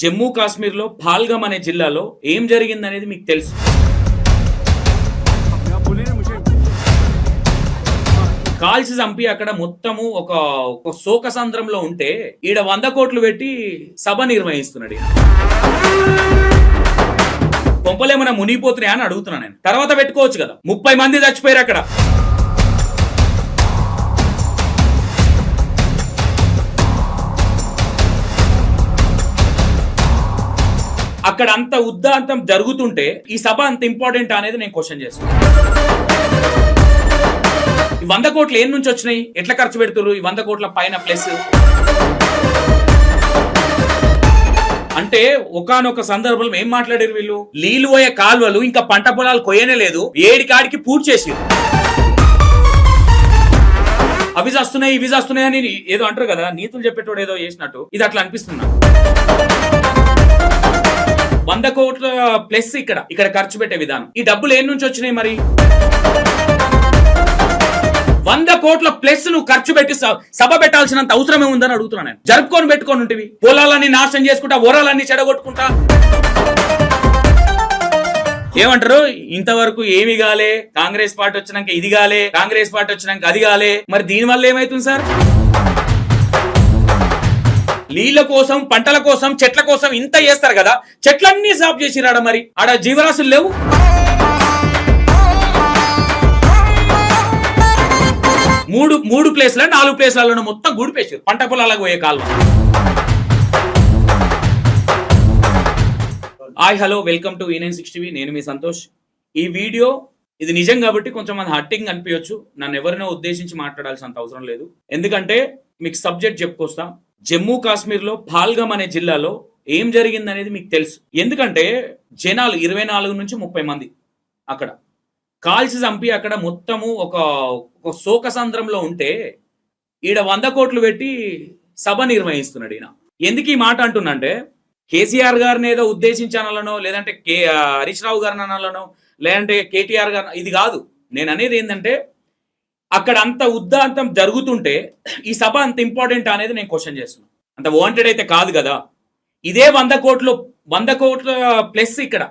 జమ్మూ కాశ్మీర్లో పాల్గమ్ అనే జిల్లాలో ఏం జరిగిందనేది మీకు తెలుసు. కాల్చి చంపి అక్కడ మొత్తము ఒక ఒక సంద్రంలో ఉంటే ఈడ వంద కోట్లు పెట్టి సభ నిర్వహిస్తున్నాడు కొంపలేమన్నా మునిగిపోతున్నాయా అని అడుగుతున్నా నేను. తర్వాత పెట్టుకోవచ్చు కదా. ముప్పై మంది చచ్చిపోయారు అక్కడ. అక్కడ అంత ఉద్దాంతం జరుగుతుంటే ఈ సభ అంత ఇంపార్టెంట్ అనేది నేను క్వశ్చన్ చేస్తాను ఈ వంద కోట్లు ఏం నుంచి వచ్చినాయి? ఎట్లా ఖర్చు పెడుతున్నారు ఈ వంద కోట్ల పైన ప్లస్? అంటే ఒకానొక సందర్భంలో ఏం మాట్లాడారు వీళ్ళు? నీళ్ళు పోయే కాలువలు ఇంకా పంట పొలాలు కొయ్యనే లేదు. ఏడి కాడికి పూర్తి చేసి అవి చేస్తున్నాయి ఇవి చేస్తున్నాయి అని ఏదో అంటారు కదా నీతులు చెప్పేటోడు ఏదో చేసినట్టు. ఇది అట్లా అనిపిస్తున్నా వంద కోట్ల ప్లస్ ఇక్కడ ఇక్కడ ఖర్చు పెట్టే విధానం. ఈ డబ్బులు ఏం నుంచి వచ్చినాయి మరి? వంద కోట్ల ప్లస్ నువ్వు ఖర్చు పెట్టి సభ పెట్టాల్సినంత అవసరమే ఉందని అడుగుతున్నాను నేను. జరుపుకొని పెట్టుకొని ఉంటివి. పొలాలన్నీ నాశనం చేసుకుంటా ఓరాలన్నీ చెడగొట్టుకుంటా. ఏమంటారు? ఇంతవరకు ఏమి గాలే కాంగ్రెస్ పార్టీ వచ్చినాక ఇది గాలే కాంగ్రెస్ పార్టీ వచ్చినాక అది గాలే మరి దీని వల్ల ఏమైతుంది సార్? నీళ్ళ కోసం పంటల కోసం చెట్ల కోసం ఇంత చేస్తారు కదా? చెట్లన్నీ సాఫ్ చేసిరాడ మరి? ఆడ జీవరాశులు లేవు? మూడు మూడు ప్లేస్ల నాలుగు ప్లేస్లలో మొత్తం గుడిపేసారు పంట పొలాలకు పోయే కాలం. Hi hello welcome to nine sixty నేను మీ సంతోష్. ఈ వీడియో ఇది నిజం కాబట్టి కొంచెం మంది హట్టింగ్ అనిపించవచ్చు నన్ను ఎవరినో ఉద్దేశించి మాట్లాడాల్సినంత అవసరం లేదు. ఎందుకంటే మీకు సబ్జెక్ట్ చెప్పుకొస్తా. జమ్మూ కాశ్మీర్లో పాల్గమ్ అనే జిల్లాలో ఏం జరిగింది అనేది మీకు తెలుసు. ఎందుకంటే జనాలు ఇరవై నాలుగు నుంచి ముప్పై మంది అక్కడ. కాల్చి చంపి అక్కడ మొత్తము ఒక ఒక శోకసంద్రంలో ఉంటే ఈడ వంద కోట్లు పెట్టి సభ నిర్వహిస్తున్నాడు ఈయన. ఎందుకు ఈ మాట అంటున్నంటే కేసీఆర్ గారిని ఏదో ఉద్దేశించానలనో లేదంటే కే హరీష్ రావు గారిని అనాలనో లేదంటే కేటీఆర్ గారు ఇది కాదు. నేను అనేది ఏంటంటే అక్కడ అంత ఉద్దాంతం జరుగుతుంటే ఈ సభ అంత ఇంపార్టెంట్ అనేది నేను క్వశ్చన్ చేస్తున్నాను అంత వాంటెడ్ అయితే కాదు కదా. ఇదే వంద కోట్లు వంద కోట్ల ప్లస్ ఇక్కడ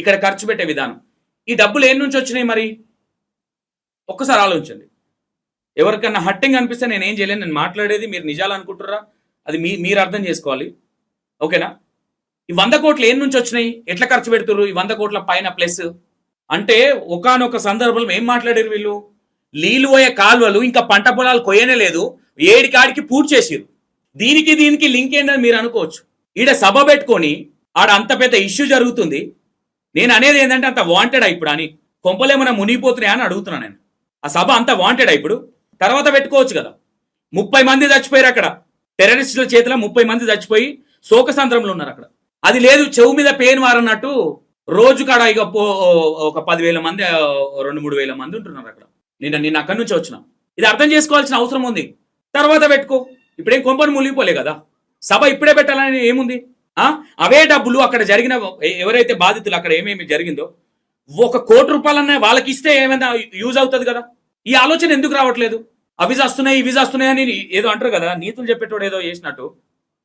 ఇక్కడ ఖర్చు పెట్టే విధానం. ఈ డబ్బులు ఏం నుంచి వచ్చినాయి మరి? ఒక్కసారి ఆలోచించండి. ఎవరికన్నా హట్టింగ్ అనిపిస్తే నేను ఏం చేయలేను నేను మాట్లాడేది మీరు నిజాలు అనుకుంటుర్రా? అది మీ మీరు అర్థం చేసుకోవాలి. ఓకేనా? ఈ వంద కోట్లు ఏం నుంచి వచ్చినాయి? ఎట్లా ఖర్చు పెడుతుర్రు ఈ వంద కోట్ల పైన ప్లస్? అంటే ఒకనొక సందర్భంలో ఏం మాట్లాడారు వీళ్ళు? నీళ్ళు పోయే కాలువలు ఇంకా పంట పొలాలు కొయ్యనే లేదు. ఏడి కాడికి పూర్తి చేసిరు దీనికి దీనికి లింక్ ఏంటని మీరు అనుకోవచ్చు. ఈడ సభ పెట్టుకొని ఆడ అంత పెద్ద ఇష్యూ జరుగుతుంది. నేను అనేది ఏంటంటే అంత వాంటెడ్ ఇప్పుడు అని కొంపలేమన్నా మునిగిపోతున్నాయా అని అడుగుతున్నా నేను. ఆ సభ అంత వాంటెడ్ ఇప్పుడు. తర్వాత పెట్టుకోవచ్చు కదా. ముప్పై మంది చచ్చిపోయారు అక్కడ. టెర్రరిస్టుల చేతిలో ముప్పై మంది చచ్చిపోయి శోకసంద్రంలో ఉన్నారు అక్కడ. అది లేదు చెవు మీద పెయిన్ వారన్నట్టు రోజు కాడ ఇక పో- ఒక పదివేల మంది రెండు మూడు వేల మంది ఉంటున్నారు అక్కడ. నిన్న నిన్న అక్కడి నుంచి వచ్చిన. ఇది అర్థం చేసుకోవాల్సిన అవసరం ఉంది. తర్వాత పెట్టుకో. ఇప్పుడేం కొంపను మునిగిపోలే కదా. సభ ఇప్పుడే పెట్టాలని ఏముంది? ఆ? అవే డబ్బులు అక్కడ జరిగిన ఎవరైతే బాధితులు అక్కడ ఏమేమి జరిగిందో ఒక కోటి రూపాయలన్నా వాళ్ళకి ఇస్తే ఏమైనా యూజ్ అవుతుంది కదా. ఈ ఆలోచన ఎందుకు రావట్లేదు? అవి వస్తున్నాయి ఇవి వస్తున్నాయి అని ఏదో అంటారు కదా. నీతులు చెప్పేటోడు ఏదో చేసినట్టు.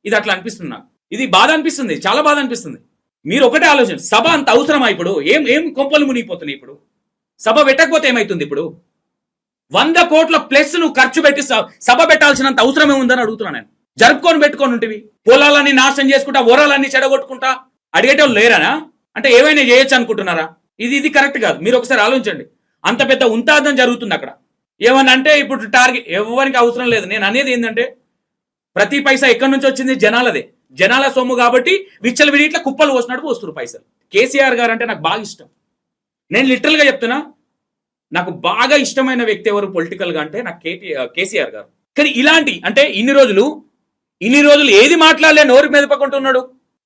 ఇది అట్లా అనిపిస్తుంది నాకు. ఇది బాధ అనిపిస్తుంది. చాలా బాధ అనిపిస్తుంది. మీరు ఒకటే ఆలోచన. సభ అంత అవసరమా ఇప్పుడు? ఏం ఏం కొంపలు మునిగిపోతున్నాయి ఇప్పుడు? సభ పెట్టకపోతే ఏమైతుంది ఇప్పుడు? వంద కోట్ల ప్లస్ నువ్వు ఖర్చు పెట్టి స- సభ పెట్టాల్సినంత అవసరమే ఉందని అడుగుతున్నా నేను. జరుపుకొని పెట్టుకొని ఉంటివి. పొలాలన్నీ నాశనం చేసుకుంటా ఓరాలన్నీ చెడగొట్టుకుంటా. అడిగేటోళ్ళు లేరానా? అంటే ఏమైనా చేయొచ్చు అనుకుంటున్నారా? ఇది ఇది కరెక్ట్ కాదు. మీరు ఒకసారి ఆలోచించండి. అంత పెద్ద ఉంతాదం జరుగుతుంది అక్కడ. ఏమన్నా అంటే ఇప్పుడు టార్గెట్ ఎవరికి అవసరం లేదు. నేను అనేది ఏంటంటే ప్రతి పైసా ఎక్కడి నుంచి వచ్చింది? జనాలదే. జనాల సొమ్ము కాబట్టి విచ్చల ఇట్లా కుప్పలు పోసినట్టు పోస్తున్నారు పైసలు. కేసీఆర్ గారు అంటే నాకు బాగా ఇష్టం. నేను లిటరల్గా చెప్తున్నా నాకు బాగా ఇష్టమైన వ్యక్తి ఎవరు పొలిటికల్గా అంటే నాకు కేటీ కేసీఆర్ గారు. కానీ ఇలాంటి అంటే ఇన్ని రోజులు ఇన్ని రోజులు ఏది మాట్లాడలే నోరు మెదపకుంటున్నాడు.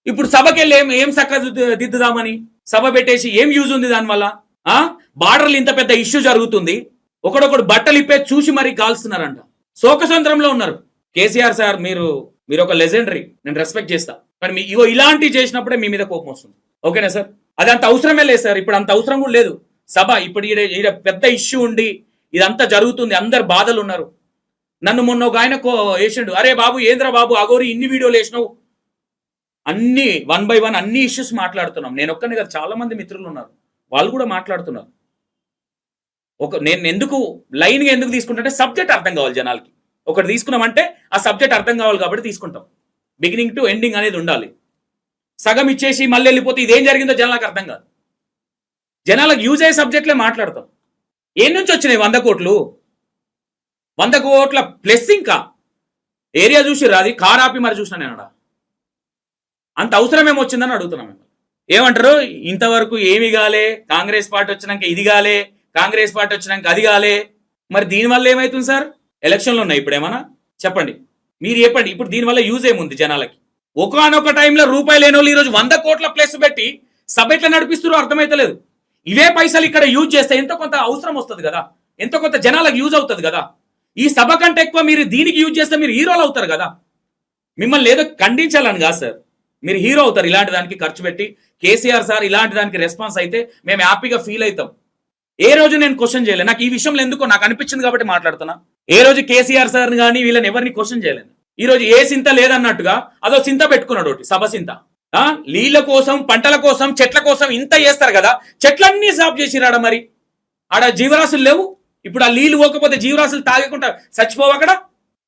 ఇప్పుడు సభకి వెళ్ళి ఏం ఏం సక్క దిద్దుదామని? సభ పెట్టేసి ఏం యూజ్ ఉంది దానివల్ల? ఆ? బార్డర్లు ఇంత పెద్ద ఇష్యూ జరుగుతుంది. ఒకడొకడు బట్టలు ఇప్పే చూసి మరీ కాల్స్తున్నారంట శోకసంద్రంలో ఉన్నారు. కేసీఆర్ సార్ మీరు మీరు ఒక లెజెండరీ నేను రెస్పెక్ట్ చేస్తా. కానీ మీ ఇగో ఇలాంటివి చేసినప్పుడే మీ మీద కోపం వస్తుంది. ఓకేనా సార్? అది అంత అవసరమే లేదు సార్. ఇప్పుడు అంత అవసరం కూడా లేదు. సభ ఇప్పుడు ఈడ ఈడ పెద్ద ఇష్యూ ఉండి ఇదంతా జరుగుతుంది అందరు బాధలు ఉన్నారు నన్ను మొన్న ఒక ఆయన వేసిండు అరే బాబు ఏంద్రా బాబు అగోరి ఇన్ని వీడియోలు వేసినావు? అన్ని వన్ బై వన్ అన్ని ఇష్యూస్ మాట్లాడుతున్నాం. నేను ఒక్కనే కదా చాలా మంది మిత్రులు ఉన్నారు. వాళ్ళు కూడా మాట్లాడుతున్నారు. ఒక నేను ఎందుకు లైన్గా ఎందుకు తీసుకుంటే సబ్జెక్ట్ అర్థం కావాలి జనాలకి. ఒకటి తీసుకున్నామంటే ఆ సబ్జెక్ట్ అర్థం కావాలి కాబట్టి తీసుకుంటాం. బిగినింగ్ టు ఎండింగ్ అనేది ఉండాలి. సగం ఇచ్చేసి మళ్ళీ వెళ్ళిపోతే ఇదేం జరిగిందో జనాలకు అర్థం కాదు. జనాలకు యూజ్ అయ్యే సబ్జెక్ట్లే మాట్లాడతాం. ఏం నుంచి వచ్చినాయి వంద కోట్లు? వంద కోట్ల ప్లస్ ఇంకా ఏరియా చూసి రాది కార్ ఆపి మరి చూసిన నేను అంత అవసరం ఏమొచ్చిందని అడుగుతున్నాం మిమ్మల్ని. ఏమంటారు? ఇంతవరకు ఏమి కాలే కాంగ్రెస్ పార్టీ వచ్చినాక ఇది కాలే కాంగ్రెస్ పార్టీ వచ్చినాక అది కాలే. మరి దీనివల్ల ఏమవుతుంది సార్? ఎలక్షన్లు ఉన్నాయి ఇప్పుడు ఏమన్నా? చెప్పండి. మీరు చెప్పండి. ఇప్పుడు దీనివల్ల యూజ్ ఏముంది జనాలకి? ఒకనొక టైంలో రూపాయి లేని వాళ్ళు ఈరోజు వంద కోట్ల ప్లస్ పెట్టి సభ ఎట్లా నడిపిస్తారో అర్థమైతలేదు. ఇవే పైసలు ఇక్కడ యూజ్ చేస్తే ఎంతో కొంత అవసరం వస్తుంది కదా? ఎంతో కొంత జనాలకు యూజ్ అవుతుంది కదా? ఈ సభ కంటే ఎక్కువ మీరు దీనికి యూజ్ చేస్తే మీరు హీరోలు అవుతారు కదా? మిమ్మల్ని ఏదో ఖండించాలని కాదు సార్. మీరు హీరో అవుతారు ఇలాంటి దానికి ఖర్చు పెట్టి. కేసీఆర్ సార్ ఇలాంటి దానికి రెస్పాన్స్ అయితే మేము హ్యాపీగా ఫీల్ అవుతాం. ఏ రోజు నేను క్వశ్చన్ చేయలేదు నాకు ఈ విషయంలో ఎందుకో నాకు అనిపించింది కాబట్టి మాట్లాడుతున్నా. ఏ రోజు కేసీఆర్ సార్ కానీ వీళ్ళని ఎవరిని క్వశ్చన్ చేయలేదు. ఈ రోజు ఏ సింత లేదన్నట్టుగా అదో సింత పెట్టుకున్నాడు ఒకటి సభ సింత. నీళ్ళ కోసం పంటల కోసం చెట్ల కోసం ఇంత చేస్తారు కదా? చెట్లన్నీ సాఫ్ చేసిరాడ మరి? ఆడ జీవరాశులు లేవు? ఇప్పుడు ఆ నీళ్ళు పోకపోతే జీవరాశులు తాగకుండా చచ్చిపోవు అక్కడ?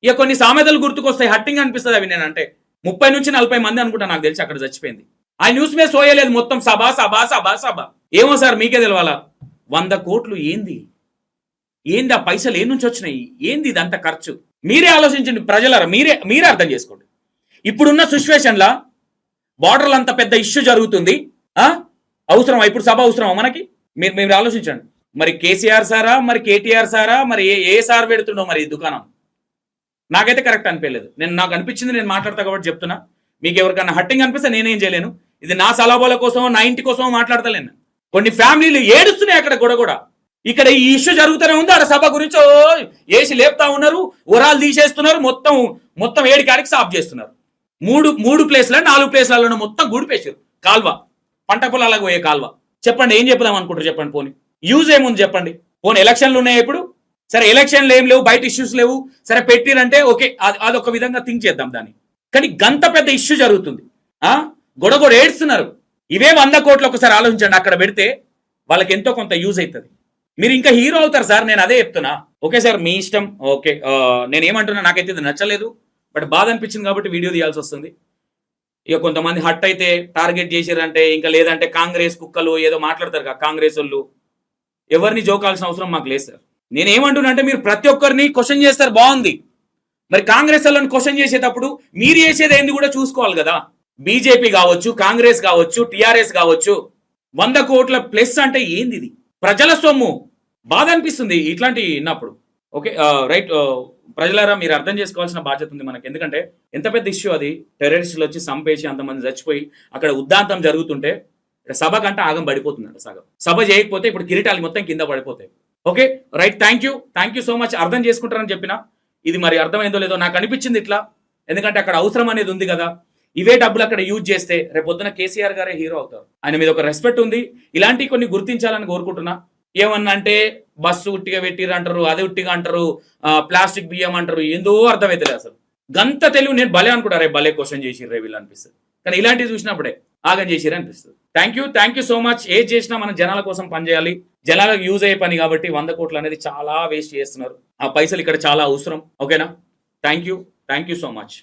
ఇక కొన్ని సామెతలు గుర్తుకొస్తాయి. హట్టింగ్ అనిపిస్తుంది అవి నేనంటే ముప్పై నుంచి నలభై మంది అనుకుంటా నాకు తెలిసి అక్కడ చచ్చిపోయింది. ఆ న్యూస్ మీద సోయలేదు మొత్తం. సభా సభా సభా సభా. ఏమో సార్ మీకే తెలవాలా? వంద కోట్లు ఏంది? ఏంది ఆ పైసలు? ఏ నుంచి వచ్చినాయి? ఏంది ఇదంత ఖర్చు? మీరే ఆలోచించండి ప్రజలరా. మీరే మీరే అర్థం చేసుకోండి. ఇప్పుడున్న సిచ్యువేషన్లా బార్డర్లు అంత పెద్ద ఇష్యూ జరుగుతుంది. ఆ? అవసరమా? ఇప్పుడు సభ అవసరమా మనకి? మీరు మీరు ఆలోచించండి. మరి కేసీఆర్ సారా? మరి కేటీఆర్ సారా? మరి ఏ ఏ సార్ పెడుతుండో మరి ఈ దుకాణం? నాకైతే కరెక్ట్ అనిపించలేదు. నేను నాకు అనిపించింది నేను మాట్లాడతా కాబట్టి చెప్తున్నా. మీకు ఎవరికైనా హట్టింగ్ అనిపిస్తే నేనేం చేయలేను. ఇది నా సలాబాల కోసం నా ఇంటి కోసమో మాట్లాడతలేను. కొన్ని ఫ్యామిలీలు ఏడుస్తున్నాయి అక్కడ కూడా కూడా. ఇక్కడ ఈ ఇష్యూ జరుగుతూనే ఉంది. ఆడ సభ గురించి ఏసి లేపుతా ఉన్నారు ఉరాలు తీసేస్తున్నారు మొత్తం మొత్తం ఏడు కాడికి సాఫ్ చేస్తున్నారు. మూడు మూడు ప్లేస్ల నాలుగు ప్లేస్లలో మొత్తం గుడిపేసారు కాల్వ. పంట పొలాలకు పోయే కాల్వ. చెప్పండి ఏం చెప్దాం అనుకుంటారు చెప్పండి పోనీ. యూజ్ ఏముంది చెప్పండి. పోనీ ఎలక్షన్లు ఉన్నాయి ఇప్పుడు? సరే ఎలక్షన్లు ఏం లేవు బయట ఇష్యూస్ లేవు. సరే పెట్టిరంటే ఓకే అది అదొక విధంగా థింక్ చేద్దాం దాన్ని. కానీ గంత పెద్ద ఇష్యూ జరుగుతుంది. ఆ? గొడగొడ ఏడుస్తున్నారు. ఇవే వంద కోట్లు ఒకసారి ఆలోచించండి. అక్కడ పెడితే వాళ్ళకి ఎంతో కొంత యూజ్ అవుతుంది మీరు ఇంకా హీరో అవుతారు సార్ నేను అదే చెప్తున్నా. ఓకే సార్ మీ ఇష్టం. ఓకే నేను ఏమంటున్నా నాకైతే ఇది నచ్చలేదు. బట్ బాధ అనిపించింది కాబట్టి వీడియో తీయాల్సి వస్తుంది. ఇక కొంతమంది హట్ అయితే టార్గెట్ చేసారంటే ఇంకా లేదంటే కాంగ్రెస్ కుక్కలు ఏదో మాట్లాడతారు కదా కాంగ్రెస్ వాళ్ళు. ఎవరిని జోకాల్సిన అవసరం మాకు లేదు సార్. నేనేమంటున్నా అంటే మీరు ప్రతి ఒక్కరిని క్వశ్చన్ చేస్తారు బాగుంది. మరి కాంగ్రెస్ వాళ్ళని క్వశ్చన్ చేసేటప్పుడు మీరు చేసేది ఏంది కూడా చూసుకోవాలి కదా. బీజేపీ కావచ్చు కాంగ్రెస్ కావచ్చు టిఆర్ఎస్ కావచ్చు. వంద కోట్ల ప్లస్ అంటే ఏంది ఇది? ప్రజల సొమ్ము. బాధ అనిపిస్తుంది ఇట్లాంటి విన్నప్పుడు. ఓకే రైట్ ప్రజలారా మీరు అర్థం చేసుకోవాల్సిన బాధ్యత ఉంది మనకి. ఎందుకంటే ఎంత పెద్ద ఇష్యూ అది? టెర్రరిస్టులు వచ్చి సంపేసి అంతమంది చచ్చిపోయి అక్కడ ఉద్దాంతం జరుగుతుంటే సభ కంటే ఆగం పడిపోతుందంట సగం. సభ చేయకపోతే ఇప్పుడు కిరీటాలు మొత్తం కింద పడిపోతాయి. Okay? Right thank you. Thank you so much. అర్థం చేసుకుంటారని చెప్పిన. ఇది మరి అర్థమైందో లేదో నాకు అనిపించింది ఇట్లా. ఎందుకంటే అక్కడ అవసరం అనేది ఉంది కదా. ఇవే డబ్బులు అక్కడ యూజ్ చేస్తే రేపు పొద్దున కేసీఆర్ గారే హీరో అవుతారు. ఆయన మీద ఒక రెస్పెక్ట్ ఉంది. ఇలాంటి కొన్ని గుర్తించాలని కోరుకుంటున్నా. ఏమన్నా అంటే బస్సు ఉట్టిగా పెట్టిరు అంటారు అది ఉట్టిగా అంటారు ప్లాస్టిక్ బియ్యం అంటారు ఏందో అర్థమైతలేదు అసలు. గంత తెలివి నేను భలే అనుకుంటా రే భలే క్వశ్చన్ చేసిర్రు రే వీళ్ళు అనిపిస్తుంది. కానీ ఇలాంటివి చూసినప్పుడే ఆగం చేసిరు అనిపిస్తుంది. Thank you thank you so much ఏది చేసినా మనం జనాల కోసం పనిచేయాలి జనాలకు యూజ్ అయ్యే పని కాబట్టి వంద కోట్లు అనేది చాలా వేస్ట్ చేస్తున్నారు. ఆ పైసలు ఇక్కడ చాలా అవసరం. ఓకేనా thank you thank you so much